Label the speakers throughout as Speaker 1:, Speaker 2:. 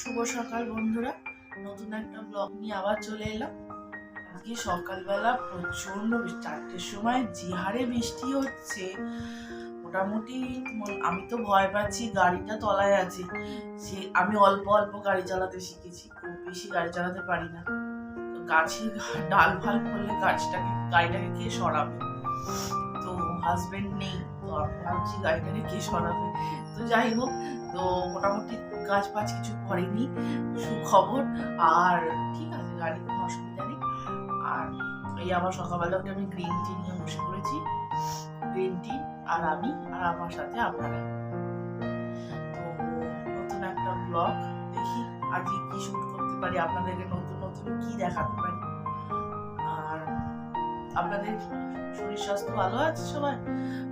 Speaker 1: শুভ সকাল বন্ধুরা। নতুন একটা ব্লগ নিয়ে আবার চলে এলাম। আজকে সকালবেলা প্রচণ্ড বৃষ্টি চারটের সময় যে হারে বৃষ্টি হচ্ছে। মোটামুটি আমি তো ভয় পাচ্ছি, গাড়িটা তলায় আছে। সে আমি অল্প অল্প গাড়ি চালাতে শিখেছি, খুব বেশি গাড়ি চালাতে পারি না। তো গাছে ডাল ফাল পড়লে গাছটাকে গাড়িটাকে কে সরাবে? তো হাজবেন্ড নেই। তো ভাবছি গাড়িটাকে কে সরাবে। তো যাই হোক, তো মোটামুটি গাছ পাছ কিছু করেনি। সুখবর। আর ঠিক আছে, গাড়ি কোনো অসুবিধা নেই। আর এই আবার সকালবেলা উঠে আমি গ্রিন টি নিয়ে বসে পড়েছি। গ্রিন টি আর আমি আর আমার সাথে আপনারা। তো নতুন একটা ব্লগ দেখি। আজকে কি শুট করতে পারি, আপনাদেরকে নতুন নতুন কি দেখাতে পারি। আপনাদের শরীর স্বাস্থ্য ভালো আছে সবাই?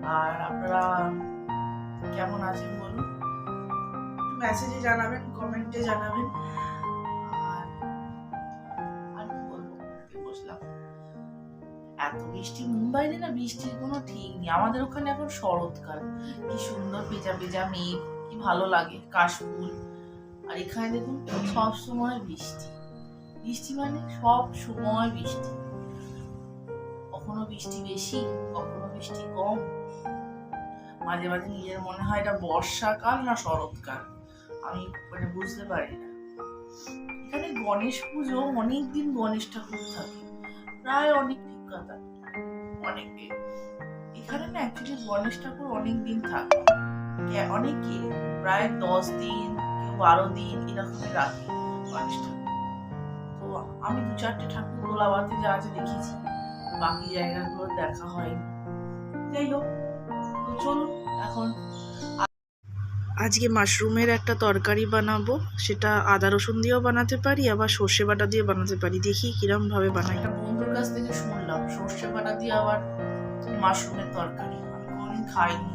Speaker 1: আর আপনারা কেমন আছেন বলুন? মেসেজে জানাবেন কমেন্টে জানাবেন। এত বৃষ্টি মুম্বাইতে না, বৃষ্টির কোনো ঠিক নেই। আমাদের ওখানে এখন শরৎকাল। কি সুন্দর ভেজা ভেজা মেঘ। কি ভালো লাগে। কাশফুল। আর এখানে দেখুন, সব সময় বৃষ্টি। বৃষ্টি মানে সব সময় বৃষ্টি। কখনো বৃষ্টি বেশি, কখনো বৃষ্টি কম। মাঝে মাঝে নিজের মনে হয় এটা বর্ষাকাল না শরৎকাল। আমি মানে বুঝতে পারি না। এখানে গণেশ পুজো অনেক দিন গণেশ ঠাকুর থাকে। প্রায় অনেক ঠিক কথা অনেক এখানে না অ্যাকচুয়ালি গণেশ ঠাকুর অনেক দিন থাকে অনেকে প্রায় দশ দিন কেউ বারো দিন এরকমই রাখে গণেশ ঠাকুর। তো আমি দু চারটে ঠাকুর গোলাবাতে যা আছে দেখেছি বাকি জায়গাগুলো দেখা হয়নি যাই হোক তো চলুন এখন আজকে মাশরুমের একটা তরকারি বানাবো সেটা আদা রসুন দিয়েও বানাতে পারি আবার সর্ষে বাটা দিয়ে বানাতে পারি। দেখি কিরম ভাবে বানাই বন্ধুর কাছ থেকে শুনলাম সর্ষে বাটা দিয়ে আবার মাশরুমের তরকারি। আমি কোনোদিন খাইনি।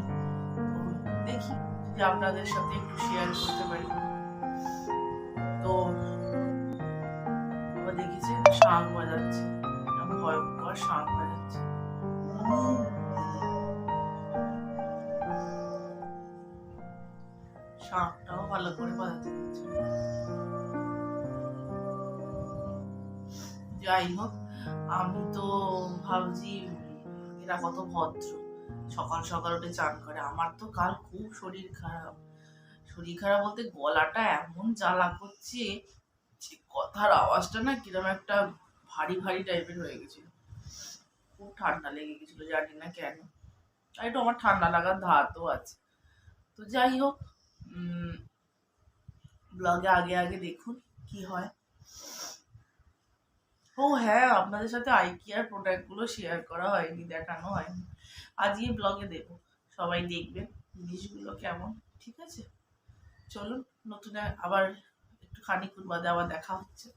Speaker 1: দেখি যদি আপনাদের সাথে একটু শেয়ার করতে পারি। তো দেখেছি শাঁখ বাজাচ্ছে। একটা ভয়ঙ্কর শাঁখ বাজাচ্ছে উম। শাঁখটাও ভালো করে বাজাতে পারছে যাই হোক, আমি তো ভাবছি এরা কত ভদ্র। সকাল সকাল উঠে চান করে। আমার তো কাল খুব শরীর খারাপ। শরীর খারাপ বলতে গলাটা এমন জ্বালা করছে যে কথার আওয়াজটা না কিরম একটা ভারী ভারী টাইপের হয়ে গেছিল। খুব ঠান্ডা লেগে গেছিল, জানি না কেন। আর একটু আমার ঠান্ডা লাগার ধাতও আছে। তো যাই হোক ব্লগে আগে আগে দেখুন কি হয়। ও হ্যাঁ আপনাদের সাথে আইকিয়ার প্রোডাক্টগুলো শেয়ার করা হয়নি, দেখানো হয়নি। আজকে ব্লগে দেব। সবাই দেখবেন জিনিসগুলো কেমন, ঠিক আছে? চলুন, নতুন আবার একটু খানিকুর বাদে আবার দেখা হচ্ছে।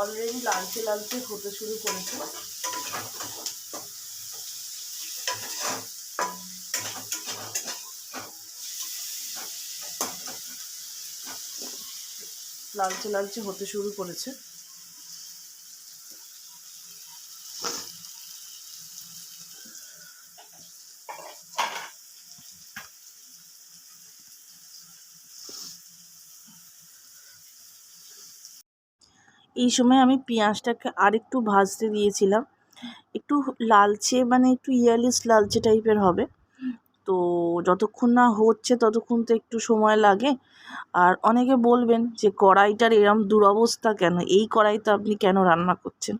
Speaker 1: অলরেডি লালচে লালচে হতে শুরু করেছে। লালচে লালচে হতে শুরু করেছে। এই সময় আমি পেঁয়াজটাকে আরেকটু ভাজতে দিয়েছিলাম। একটু লালচে মানে একটু ইয়ালিশ লালচে টাইপের হবে। তো যতক্ষণ না হচ্ছে ততক্ষণ তো একটু সময় লাগে। আর অনেকে বলবেন যে, কড়াইটার এরম দুরবস্থা কেন? এই কড়াইতে আপনি কেন রান্না করছেন?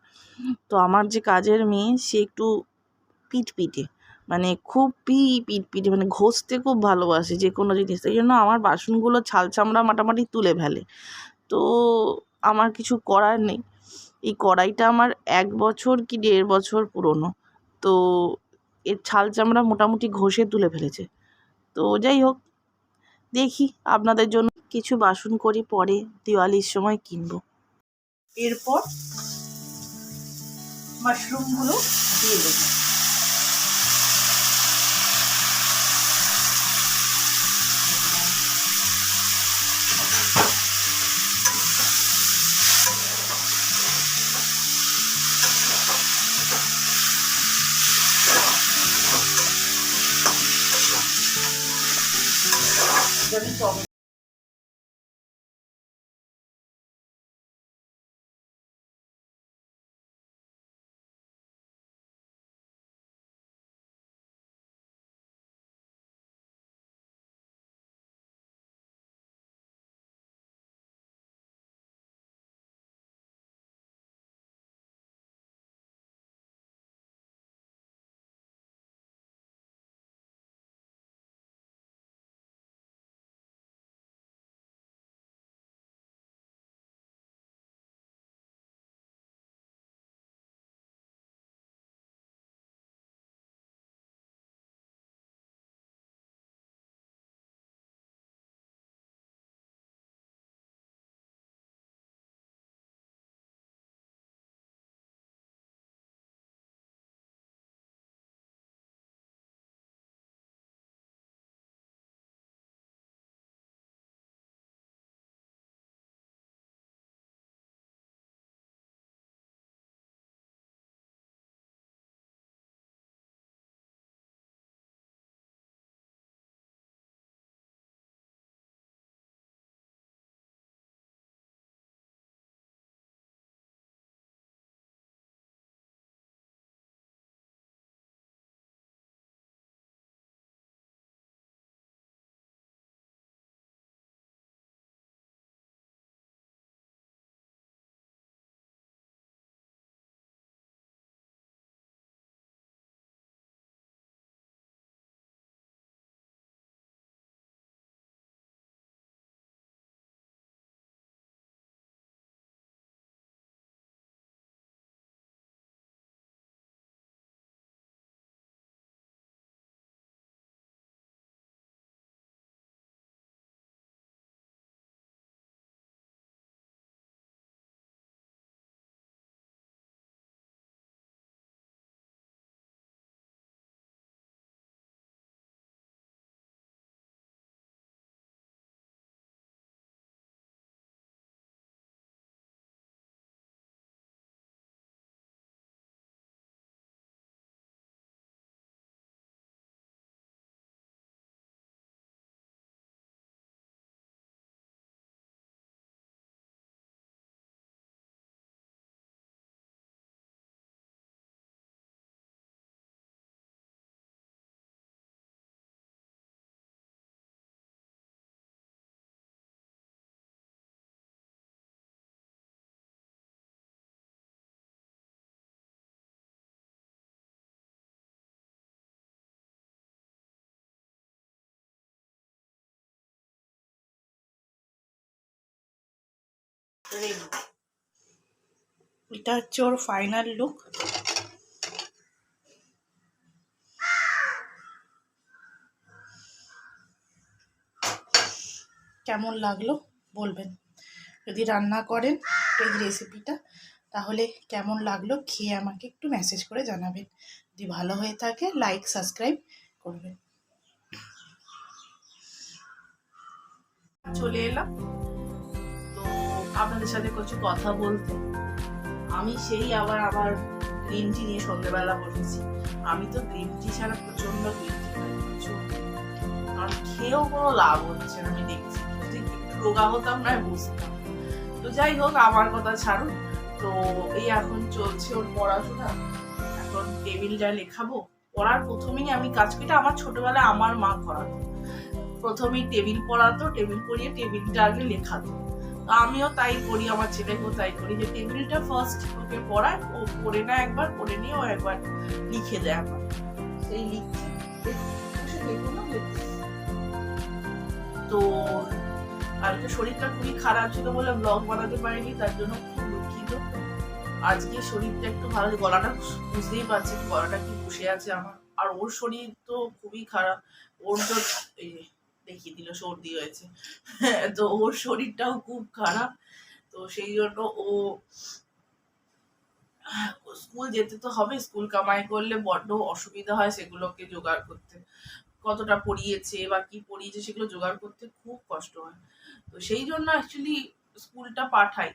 Speaker 1: তো আমার যে কাজের মেয়ে, সে একটু পিটপিটে মানে খুবই পিটপিটে মানে ঘষতে খুব ভালোবাসে যে কোনো জিনিস। এই জন্য আমার বাসনগুলো ছাল চামড়া মাটামাটি তুলে ফেলে। তো আমার কিছু করার নেই। এই কড়াইটা আমার এক বছর কি দেড় বছর পুরনো। তো এর ছাল চামড়া মোটামুটি ঘষে তুলে ফেলেছে। তো যাই হোক, দেখি আপনাদের জন্য কিছু বাসন করি, পরে দিওয়ালির সময় কিনবো। এরপর মাশরুমগুলো দিয়ে দেবো। এটা হচ্ছে ওর ফাইনাল লুক কেমন লাগল বলবেন? যদি রান্না করেন এই রেসিপিটা তাহলে কেমন লাগল খেয়ে আমাকে একটু মেসেজ করে জানাবেন। যদি ভালো হয়ে থাকে লাইক সাবস্ক্রাইব করবেন। চলে এলাম। আপনাদের সাথে কিছু কথা বলতে। আমি সেই আবার আবার গ্রিন টি নিয়ে সন্ধ্যেবেলা বসেছি। আমি তো গ্রিন টি ছাড়া প্রচণ্ড গ্রিন টি আর খেয়েও কোনো লাভ হচ্ছে না, আমি দেখছি। একটু রোগা হতাম না, বুঝতাম। তো যাই হোক, আমার কথা ছাড়ুন। তো এই এখন চলছে ওর পড়াশোনা। এখন টেবিলটা লেখাবো, পড়ার প্রথমেই আমি কাজ করি। আমার ছোটবেলায় আমার মা করাতো। প্রথমেই টেবিল পড়াতো টেবিল পড়িয়ে টেবিলটা আগে লেখাতো। আমিও তাই করি আমার ছেলেকেও তাই করি যে টেবিলটা ফার্স্ট ওকে পড়ায় ও পড়ে না একবার পড়ে নিয়ে ও একবার লিখে দেয় আমার সেই লিখছে। তো কালকে শরীরটা খুবই খারাপ ছিল বলে ব্লগ বানাতে পারিনি তার জন্য খুব দুঃখিত। আজকে শরীরটা একটু ভালো গলাটা বুঝতেই পারছি গলাটা কি বসে আছে আমার। আর ওর শরীর তো খুবই খারাপ ওর তো দেখিয়ে দিল, সর্দি হয়েছে। তো ওর শরীরটাও খুব খারাপ। তো সেই জন্য ও, স্কুল যেতে তো হবে, স্কুল কামাই করলে বড্ড অসুবিধা হয় সেগুলোকে জোগাড় করতে। কতটা পড়িয়েছে বা কি পড়িয়েছে সেগুলো জোগাড় করতে খুব কষ্ট হয়। তো সেই জন্য অ্যাকচুয়ালি স্কুলটা পাঠাই।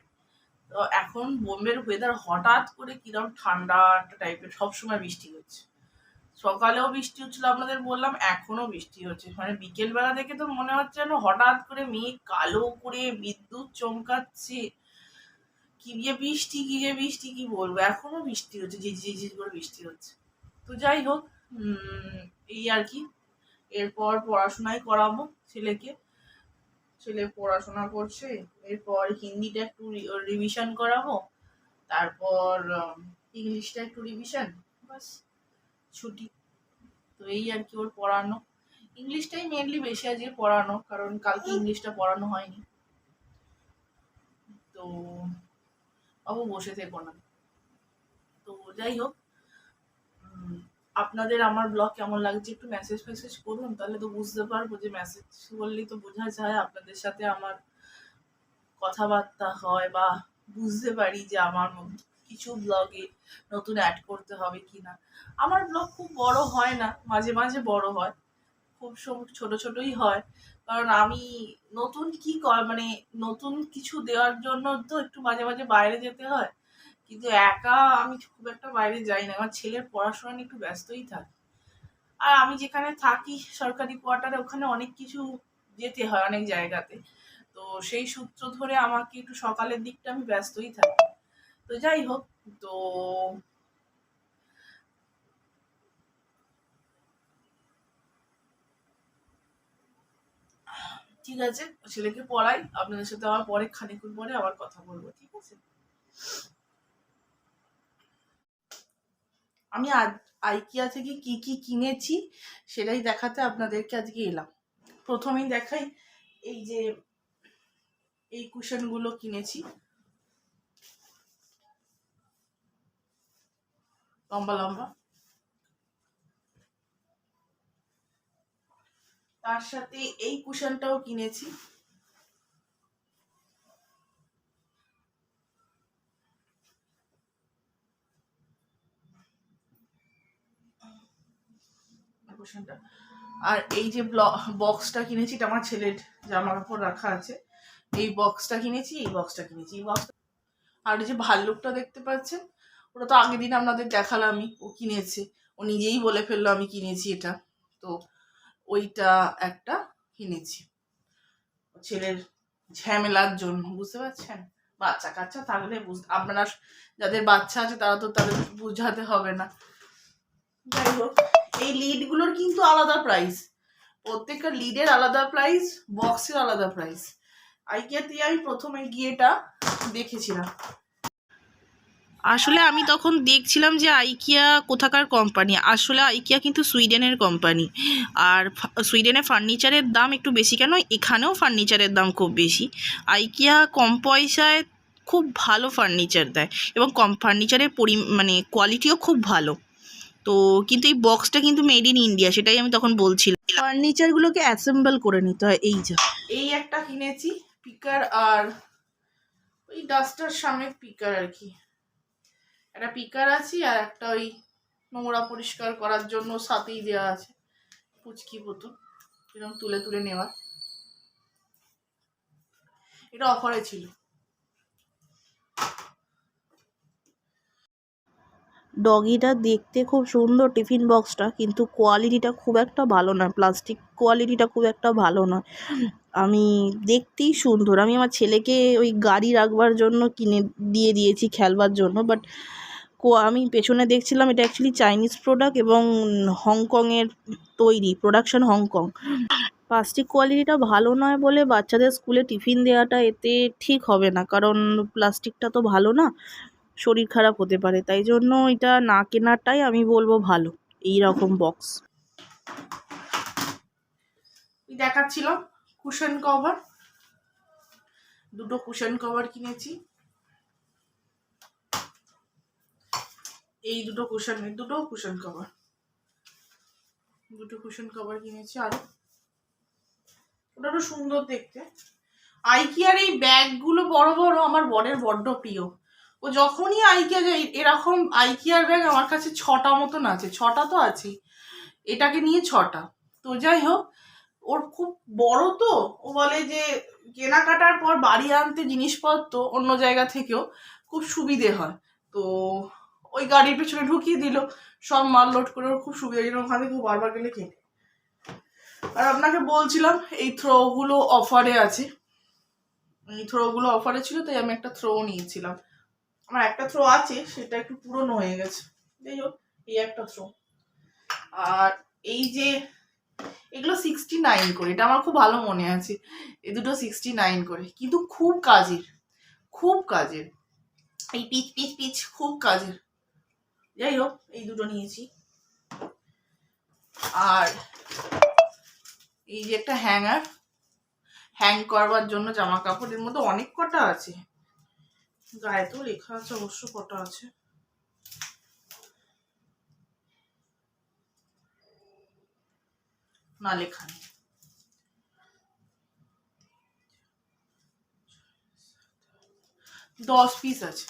Speaker 1: তো এখন বোম্বের ওয়েদার হঠাৎ করে কিরম ঠান্ডা একটা টাইপের সবসময় বৃষ্টি হচ্ছে। সকালেও বৃষ্টি হচ্ছিল আপনাদের বললাম এখনও বৃষ্টি হচ্ছে। মানে বিকেল বেলা থেকে তো মনে হচ্ছে যেন হঠাৎ করে মেঘ কালো করে বিদ্যুৎ চমকাচ্ছে। কি যে বৃষ্টি, কি যে বৃষ্টি, কি বলব? এখনও বৃষ্টি হচ্ছে, ঝিঝি ঝিঝি করে বৃষ্টি হচ্ছে। তো যাই হোক এই আর কি। এরপর পড়াশোনাই করাবো ছেলেকে। ছেলে পড়াশোনা করছে, এরপর হিন্দিটা একটু রিভিশন করাবো। তারপর ইংলিশটা একটু রিভিশন বাস ছুটি। তো এই আর কি ওর পড়ানো। ইংলিশটাই মেনলি বেশি আজকে পড়ানো, কারণ কালকে ইংলিশটা পড়ানো হয়নি। তো বাবু বসে থেকো না। তো যাই হোক আপনাদের আমার ব্লগ কেমন লাগছে একটু মেসেজ ফেসেজ করুন, তাহলে তো বুঝতে পারব যে মেসেজ করলেই তো বোঝা যায় আপনাদের সাথে আমার কথাবার্তা হয় বা বুঝতে পারি যে আমার মধ্যে কিছু ব্লগে নতুন অ্যাড করতে হবে কি না আমার ব্লগ খুব বড় হয় না, মাঝে মাঝে বড় হয়। খুব ছোট ছোটই হয়। কারণ আমি নতুন কি মানে নতুন কিছু দেওয়ার জন্য তো একটু মাঝে মাঝে বাইরে যেতে হয়। কিন্তু একা আমি খুব একটা বাইরে যাই না। আমার ছেলের পড়াশোনা নিয়ে একটু ব্যস্তই থাকি। আর আমি যেখানে থাকি, সরকারি কোয়ার্টারে ওখানে অনেক কিছু যেতে হয় অনেক জায়গাতে। তো সেই সূত্র ধরে আমাকে একটু সকালের দিকটা আমি ব্যস্তই থাকি। তো যাই হোক, তো ঠিক আছে, ছেলেকে পড়াই, আপনাদের সাথে আবার পরে খানিক্ষণ পরে আবার কথা বলব, ঠিক আছে? আমি আজ আইকিয়া থেকে কি কি কিনেছি সেটাই দেখাতে আপনাদেরকে আজকে এলাম। প্রথমেই দেখাই এই যে, এই কুশনগুলো কিনেছি। লম্বা লম্বা। তার সাথে এই কুশনটাও কিনেছি। আর এই যে বক্সটা কিনেছি, এটা আমার ছেলের জামা কাপড় রাখা আছে। এই বক্সটা কিনেছি, এই বক্সটা কিনেছি, এই বক্স আর এই যে ভাল্লুকটা দেখতে পাচ্ছেন ওটা তো আগের দিন আপনাদের দেখালামই, ও কিনেছে। ও নিজেই বলে ফেলল আমি কিনেছি এটা। তো ওইটা একটা কিনেছি। ছেলের ঝামেলার জন্য, বুঝতে পারছেন? বাচ্চা কাচ্চা থাকলে আপনারা যাদের বাচ্চা আছে তারা তো তাদের বুঝাতে হবে না। যাই হোক, এই লিডগুলোর কিন্তু আলাদা প্রাইস। প্রত্যেকটা লিডের আলাদা প্রাইস, বক্সের আলাদা প্রাইস। আইকিয়াতে আমি প্রথমে গিয়েটা দেখেছিলাম।
Speaker 2: আসলে আমি তখন দেখছিলাম যে আইকিয়া কোথাকার কোম্পানি আসলে আইকিয়া কিন্তু সুইডেনের কোম্পানি আর সুইডেনে ফার্নিচারের দাম একটু বেশি কেন? এখানেও ফার্নিচারের দাম খুব বেশি। আইকিয়া কম পয়সায় খুব ভালো ফার্নিচার দেয় এবং কম ফার্নিচারের পরি মানে কোয়ালিটিও খুব ভালো। তো কিন্তু এই বক্সটা কিন্তু মেড ইন ইন্ডিয়া সেটাই আমি তখন বলছিলাম। ফার্নিচারগুলোকে অ্যাসেম্বল করে নিতে হয়, এই যা।
Speaker 1: এই একটা কিনেছি পিকার আর ওই ডাস্টার সামনে পিকার আর কি। একটা পিকার আছে আর একটা ওই নোংরা পরিষ্কার করার জন্য সাথেই দেওয়া আছে, পুচকি বোতল এরকম তুলে তুলে নেওয়া এটা অফারে ছিল।
Speaker 2: ডগিটা দেখতে খুব সুন্দর টিফিন বক্সটা কিন্তু কোয়ালিটিটা খুব একটা ভালো নয়। প্লাস্টিক কোয়ালিটিটা খুব একটা ভালো নয়। আমি দেখতেই সুন্দর। আমি আমার ছেলেকে ওই গাড়ি রাখবার জন্য কিনে দিয়ে দিয়েছি খেলবার জন্য বাট আমি পেছনে দেখছিলাম এটা অ্যাকচুয়ালি চাইনিজ প্রোডাক্ট এবং হংকংয়ের তৈরি প্রোডাকশন হংকং প্লাস্টিক কোয়ালিটিটা ভালো নয় বলে বাচ্চাদের স্কুলে টিফিন দেওয়াটা এতে ঠিক হবে না, কারণ প্লাস্টিকটা তো ভালো না, শরীর খারাপ হতে পারে, তাই জন্য এটা না কেনাটাই আমি বলব ভালো এই রকম বক্স
Speaker 1: এই দেখাচ্ছিলাম। কুশন কভার দুটো কুশন কভার কিনেছি। এই দুটো কুশন দুটো কুশন কভার দুটো কুশন কভার কিনেছি আরও। ওটা তো সুন্দর দেখতে। আইকিয়ার এই ব্যাগগুলো বড় বড় আমার বরের বড্ড প্রিয়। ও যখনই আইকিয়া যায়, এরকম আইকিয়ার ব্যাগ আমার কাছে ছটা মতন আছে। ছটা তো আছেই। এটাকে নিয়ে ছটা। তো যাই হোক ওর খুব বড় তো, ও বলে যে কেনাকাটার পর বাড়ি আনতে জিনিসপত্র অন্য জায়গা থেকেও খুব সুবিধে হয়। তো ওই গাড়ির পেছনে ঢুকিয়ে দিল, সব মাল লোড করে ওর খুব সুবিধা যেন ওখান ও বারবার গেলে কেনে আর আপনাকে বলছিলাম, এই থ্রোগুলো অফারে আছে। এই থ্রোগুলো অফারে ছিল, তাই আমি একটা থ্রো নিয়েছিলাম। আমার একটা থ্রো আছে, সেটা একটু পুরনো হয়ে গেছে। যাই হোক, এই একটা থ্রো আর এই যে এগুলো সিক্সটি নাইন করে, এটা আমার খুব ভালো মনে আছে। এ দুটো সিক্সটি নাইন করে, কিন্তু খুব কাজের খুব কাজের। এই পিচ পিচ পিচ, খুব কাজের। যাই হোক, এই দুটো নিয়েছি। আর এই যে একটা হ্যাঙ্গার, হ্যাং করবার জন্য জামা কাপড়ের মধ্যে অনেক কটা আছে। গায়ে তো লেখা আছে, অবশ্য কটা আছে। না লেখা নেই দশ পিস আছে।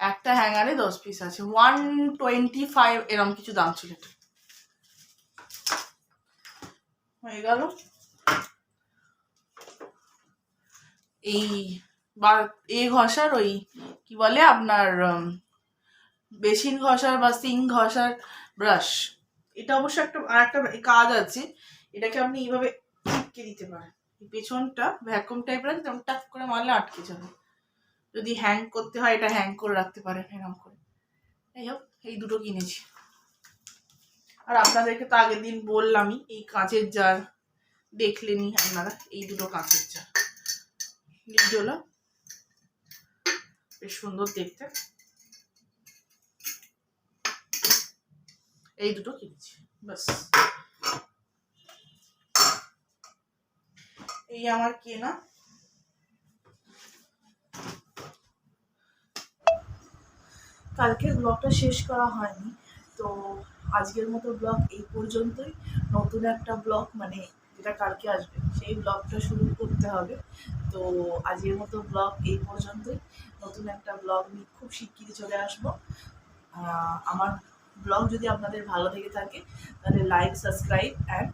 Speaker 1: একটা হ্যাঙ্গারে দশ পিস আছে। ওয়ান টোয়েন্টি ফাইভ এরম কিছু দাম ছিল এটা। হয়ে গেল। এই বা, এ ঘষার ওই কি বলে আপনার বেসিন ঘষার বা সিং ঘষার ব্রাশ এটা অবশ্য একটা, আর একটা কাজ আছে। এটাকে আপনি এইভাবে আটকে দিতে পারেন। পেছনটা ভ্যাকুম টাইপের আছে তেমন টাক করে মারলে আটকে যাবে। যদি হ্যাং করতে হয়, এটা হ্যাং করে রাখতে পারেন এরকম করে। যাই হোক, এই দুটো কিনেছি। আর আপনাদেরকে তো আগের দিন বললামই, এই কাঁচের জার দেখলেনি আপনারা, এই দুটো কাঁচের জার লিডোলা বেশ সুন্দর দেখতে। এই দুটো কিনেছি বাস এই আমার কেনা কালকের ব্লগটা শেষ করা হয়নি, তো আজকের মতো ব্লগ এই পর্যন্তই। নতুন একটা ব্লগ মানে যেটা কালকে আসবে, সেই ব্লগটা শুরু করতে হবে। তো আজকের মতো ব্লগ এই পর্যন্তই। নতুন একটা ব্লগ নিয়ে খুব শিগগিরই চলে আসব। আমার ব্লগ যদি আপনাদের ভালো লেগে থাকে, তাহলে লাইক সাবস্ক্রাইব অ্যান্ড